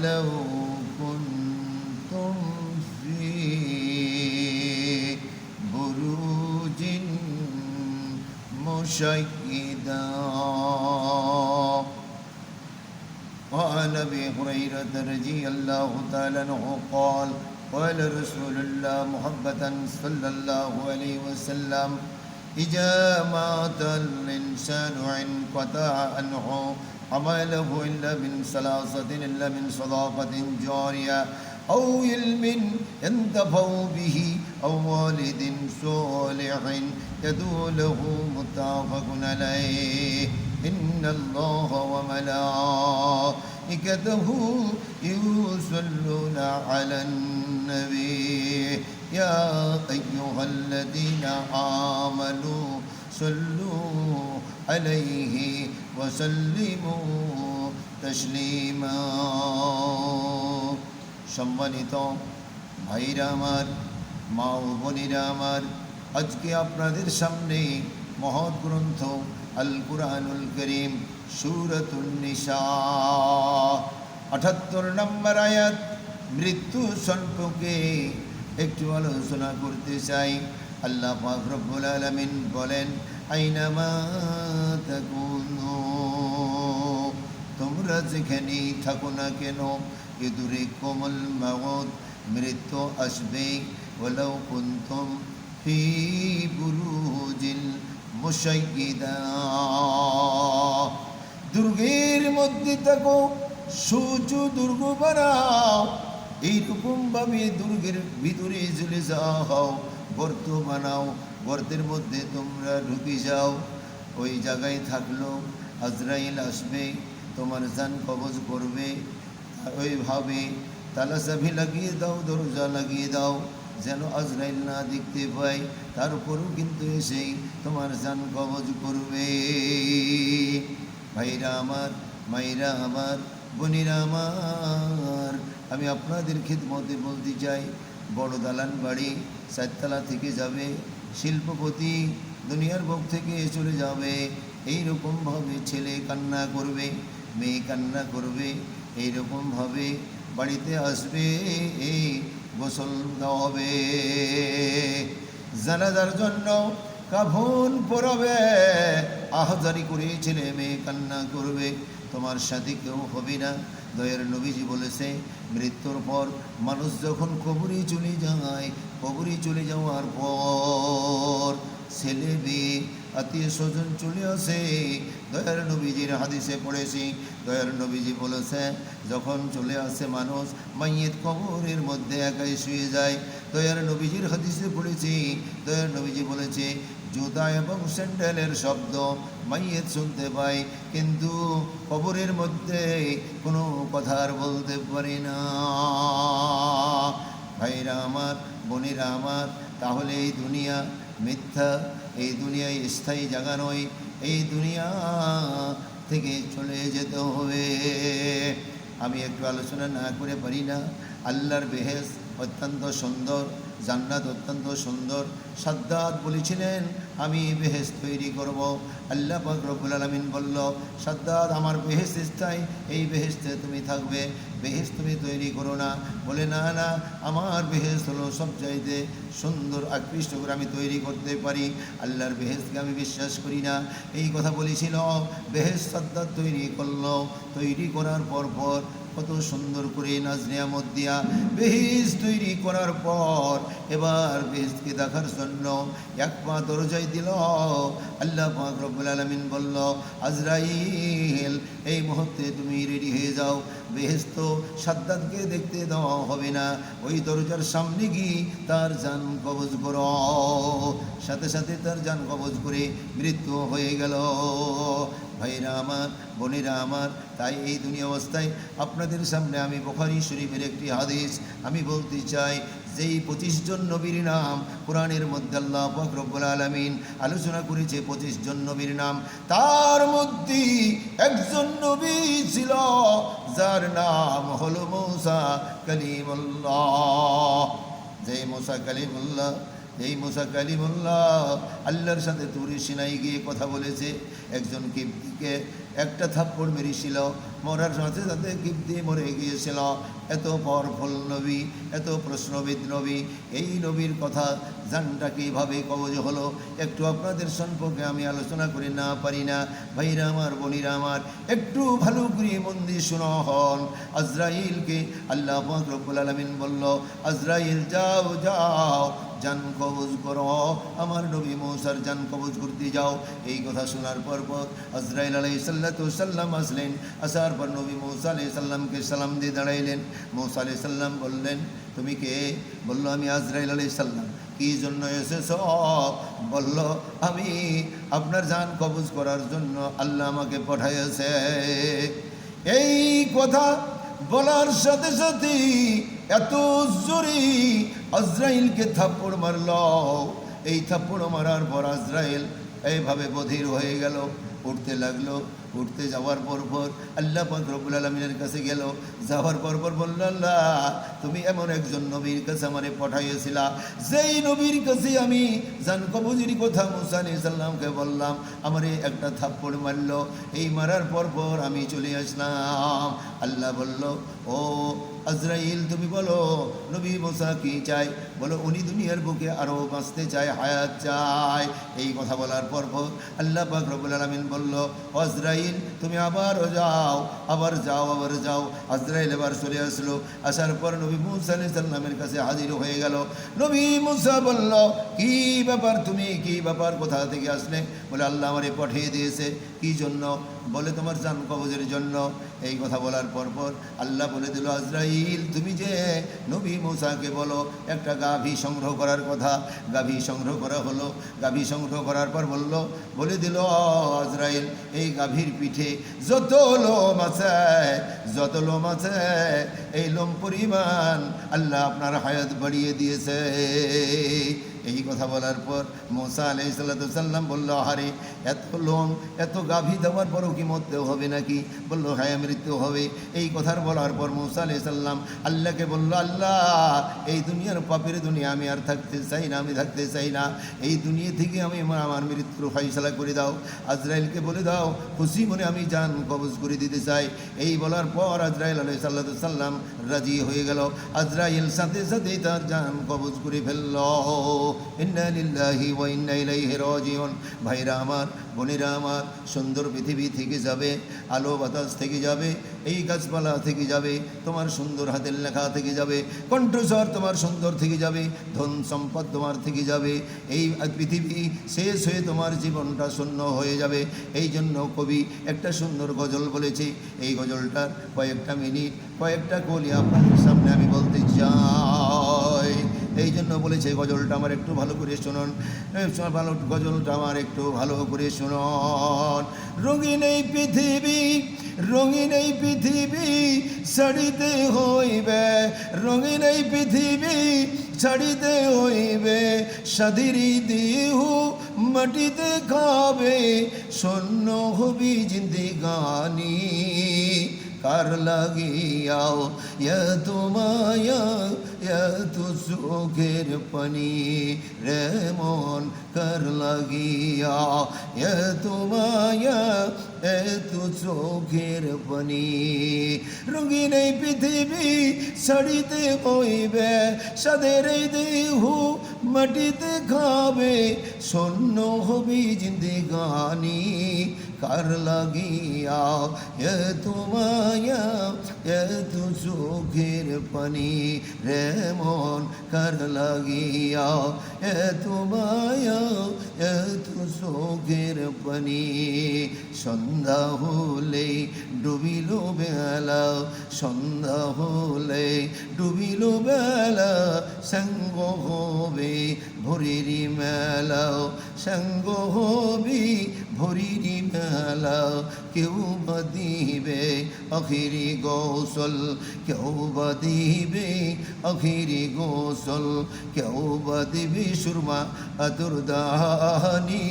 ولو كنتم في بروج مشيدا وعن أبي هريرة رضي الله تعالى عنه قال قال رسول الله محبة صلى الله عليه وسلم إذا مات الإنسان انقطع عنه عمله إلا من ثلاثة إلا من صداقة جارية أو علم ينتفع به أو والد صالح يدعو له متفق عليه. إن الله وملائكته يصلون على النبي. يا أيها الذين آمنوا صلوا عليه وسلموا تسليما সম্মানিত ভাইরা আমার মা ও বোনেরা আমার আজকে আপনাদের সামনে মহৎ গ্রন্থ আল কুরআনুল করিম সুরতুল নিসা আটাত্তর নম্বর আয়াত মৃত্যু সম্পর্কে একটু আলোচনা করতে চাই আল্লাহ পাক রব্বুল আলামিন বলেন আইনামা তোমরা যেখানেই থাকো না কেন, ইদুরে কোমল মাগত মৃত্যু আসবে। ওলাও কুন্তুম ফি বুরুজিল দুর্গের মধ্যে থাকো, সূর্য দুর্গ বানাও। এইরকম ভাবে দুর্গের ভিতরে চলে যাও। গর্ত বানাও গর্তের মধ্যে তোমরা ঢুকে যাও। ওই জায়গায় থাকল আজরাইল আসবে, তোমার জান কবজ করবে। ওইভাবে তালা চাবি লাগিয়ে দাও, দরজা লাগিয়ে দাও, যেন আজরাইল না দেখতে পাই তার উপরও কিন্তু এসেই তোমার জান কবজ করবে। ভাইরা আমার মাইরা আমার, বোনেরা আমার, আমি আপনাদের খিদমতে বলতে চাই বড় দালান বাড়ি চারতলা থেকে যাবে, শিল্পপতি দুনিয়ার বুক থেকে চলে যাবে। এই রকমভাবে ছেলে কান্না করবে, মেয়ে কান্না করবে এই রকমভাবে বাড়িতে আসবে এই গোসল হবে জানাজার জন্য কাফন পরাবে আহজারি করে ছেলে মেয়ে কান্না করবে, তোমার সাথে কেউ হবে না। দয়ের নবীজি বলেছে, মৃত্যুর পর মানুষ যখন কবরে চলে যায়, কবরে চলে যাওয়ার পর ছেলে মেয়ে, আত্মীয় স্বজন চলে আসে। দয়ার নবীজির হাদিসে পড়েছি, দয়ার নবীজি বলেছে, যখন চলে আসে মানুষ, মাইয়ের কবরের মধ্যে একাই শুয়ে যায়। দয়ার নবীজির হাদিসে পড়েছি, দয়ার নবীজি বলেছে জুতা এবং স্যান্ডেলের শব্দ মাইয়ের শুনতে পাই, কিন্তু কবরের মধ্যে কোনো কথা আর বলতে পারি না। ভাইরা আমার, বোনেরা আমার, তাহলে এই দুনিয়া মিথ্যা, এই দুনিয়ায় স্থায়ী জায়গা নয়, এই দুনিয়া থেকে চলে যেতে হবে। আমি একটু আলোচনা না করে পারি না। আল্লাহর বেহেস অত্যন্ত সুন্দর। জান্নাত অত্যন্ত সুন্দর। সাদ্দাত বলেছিলেন, আমি বেহেস তৈরি করব। আল্লাহ রব্বুল আলমিন বলল, সাদ্দাত আমার বেহেস স্থায়ী, এই বেহেস্তে তুমি থাকবে। বেহেস তুমি তৈরি করো না। বলে, না না, আমার বেহেস হলো সব চাইতে সুন্দর, আকৃষ্ট করে আমি তৈরি করতে পারি। আল্লাহর বেহেসকে আমি বিশ্বাস করি না। এই কথা বলেছিল বেহেস সাদ্দাত তৈরি করল। তৈরি করার পর পর কত সুন্দর করে নাজ নিয়ামত দিয়া বেহিস তৈরি করার পর এবার বেহেসকে দেখার জন্য এক পা দরজায় দিল। আল্লাহ রব্বুল আলমিন বলল, আজরাইল, এই মুহূর্তে তুমি রেডি হয়ে যাও। বেহেস্ত সাদ্দাতকে দেখতে দেওয়া হবে না। ওই দরজার সামনে গিয়ে তার যান কবজ কর। সাথে সাথে তার যান কবজ করে মৃত্যু হয়ে গেল। ভাইরা আমার, বোনেরা আমার, তাই এই দুনিয়া অবস্থায় আপনাদের সামনে আমি বোখারি শরীফের একটি হাদিস আমি বলতে চাই, যেই পঁচিশ জন নবীর নাম কোরআনের মধ্যে আল্লাহ পাক রব্বুল আলমিন আলোচনা করেছে পঁচিশ জন নবীর নাম, তার মধ্যে একজন নবী ছিল যার নাম হল মৌসা কালিমুল্লাহ। যেই মোসা কালিমুল্লাহ এই মোসা কালিমুল্লাহ আল্লাহর সাথে তুরি সিনাই গিয়ে কথা বলেছে। একজন কিপ্তিকে একটা থাপ্পড় মেরেছিল, মরার সাথে সাথে কিপ্তি মরে গিয়েছিল। এত পাওয়ারফুল নবী, এত প্রশ্নবিদ নবী, এই নবীর কথা জানটা কীভাবে কবজ হলো একটু আপনাদের সম্পর্কে আমি আলোচনা করে না পারি না। ভাইরা আমার, বোনিরা আমার, একটু ভালো করে মন্দির শোনা হন। আজরাইলকে আল্লাহ রব্বুল আলমিন বলল, আজরাইল, যাও যাও জান কবজ করো। আমার নবী মৌসার জান কবজ করতে যাও। এই কথা শোনার পর পর আজরাইল আলাই সাল্লাম আসলেন। আসার পর নবী মৌসা আলাই সাল্লামকে সালাম দিয়ে দাঁড়াইলেন। মৌসা আলাই সাল্লাম বললেন, তুমি কে? বলল, আমি আজরাইল আলাই সাল্লাম কি জন্য এসেছ? বলল, আমি আপনার জান কবজ করার জন্য আল্লাহ আমাকে পাঠাইছে এই কথা বলার সাথে সাথে এত জোরে আজরাইলকে থাপ্পড় মারল। এই থাপ্পড় মারার পর আজরাইল এইভাবে বধির হয়ে গেল উঠতে লাগল। উঠতে যাওয়ার পর পর আল্লাহ পাক রব্বুল আলমিনের কাছে গেল। যাওয়ার পর পর বলল, আল্লাহ, তুমি এমন একজন নবীর কাছে আমারে পাঠাইয়েছিলা। যেই নবীর কাছে আমি জান কবজির কথা মুসা আলাইহিস সাল্লামকে বললাম, আমারে একটা থাপ্পড় মারলো। এই মারার পর পর আমি চলে আসলাম। আল্লাহ বলল, ও আজরাইল, তুমি বলো, নবী মোসা কি চাই বলো, উনি দুনিয়ার বুকে আরও বাঁচতে চায়, হায়াত চায়। এই কথা বলার পর পর আল্লাহ পাক রব্বুল আলামিন বলল আজরাইল তুমি আবারও যাও, আবার যাও আবার যাও। আজরাইল এবার চলে আসলো। আসার পর নবী মুসা সাল্লামের কাছে হাজির হয়ে গেল। নবী মুসা বলল, কি ব্যাপার তুমি? কি ব্যাপার? কোথা থেকে আসলে? বলে, আল্লাহ আমারে পাঠিয়ে দিয়েছে। কি জন্য? বলে, তোমার জান কবজের জন্য। এই কথা বলার পর পর আল্লাহ বলে দিল, আজরাইল, তুমি যে নবী মুসাকে বলো, একটা গাভী সংগ্রহ করার কথা। গাভী সংগ্রহ করা হলো। গাভী সংগ্রহ করার পর বলল, বলে দিল আজরাইল, এই গাভীর পিঠে যত লোম আছে, যত লোম আছে, এই লোম পরিমাণ আল্লাহ আপনার হায়াত বাড়িয়ে দিয়েছে। এই কথা বলার পর মোসা আলাই সাল্লাম বলল হারে এত লোম, এত গাভী দেওয়ার পরও কি মরতে হবে নাকি? বলল হ্যাঁ মৃত্যু হবে। এই কথার বলার পর মোসা আলাই সাল্লাম আল্লাহকে বলল, আল্লাহ, এই দুনিয়ার পাপের দুনিয়া আমি আর থাকতে চাই না, আমি থাকতে চাই না। এই দুনিয়া থেকে আমি আমার- মৃত্যুর ফাইসলা করে দাও। আজরাইলকে বলে দাও, খুশি মনে আমি জান কবজ করে দিতে চাই। এই বলার পর আজরাইল আলাই সাল্লাম রাজি হয়ে গেল। আজরাইল সাথে সাথে তার জান কবজ করে ফেলল। রাজিউন। ভাইরা আমার, বোনেরা আমার, সুন্দর পৃথিবী থেকে যাবে, আলো বাতাস থেকে যাবে, এই গাছপালা থেকে যাবে, তোমার সুন্দর হাতের লেখা থেকে যাবে, কণ্ঠস্বর তোমার সুন্দর থেকে যাবে, ধন সম্পদ তোমার থেকে যাবে, এই পৃথিবী শেষ হয়ে তোমার জীবনটা শূন্য হয়ে যাবে। এই জন্য কবি একটা সুন্দর গজল বলেছে, এই গজলটার কয়েকটা মিনিট, কয়েকটা কলি আপনাদের সামনে আমি বলতে চাই। এই জন্য বলেছে গজলটা আমার একটু ভালো করে শুনুন। ভালো গজলটা আমার একটু ভালো করে শুনুন। রঙিন এই পৃথিবী, রঙিন এই পৃথিবী ছাড়িতে হইবে। রঙিন এই পৃথিবী ছাড়িতে হইবে। সাদিরি দেহু মাটিতে খাবে। শূন্য হবি জিন্দিগানি কার লাগিয়াও এত মায়া এত চোখের পানি রে মন কার লাগিয়া এত মায়া এত চোখের পানি রঙিন এই পৃথিবী ছাড়িতে হইবে সাদের এই দেহ মাটিতে খাবে শূন্য হবি জিন্দিগানি কার লাগিয়া এত মায়া এত চোখের পানি রে মন কার লাগিয়া? এত মায়া এত চোখের পানি সন্ধ্যা হলে ডুবিল বেলা, সন্ধ্যা হলে ডুবিল বেলা, সঙ্গ হবে ভোরেরই মেলাও, সঙ্গ হবি, ভরিরি মেলাও, কেউ বা দিবে আখিরি গোসল, কেউ বা দিবে আখিরি গোসল, কেউ বা দিবে সুরমা আতুরদানি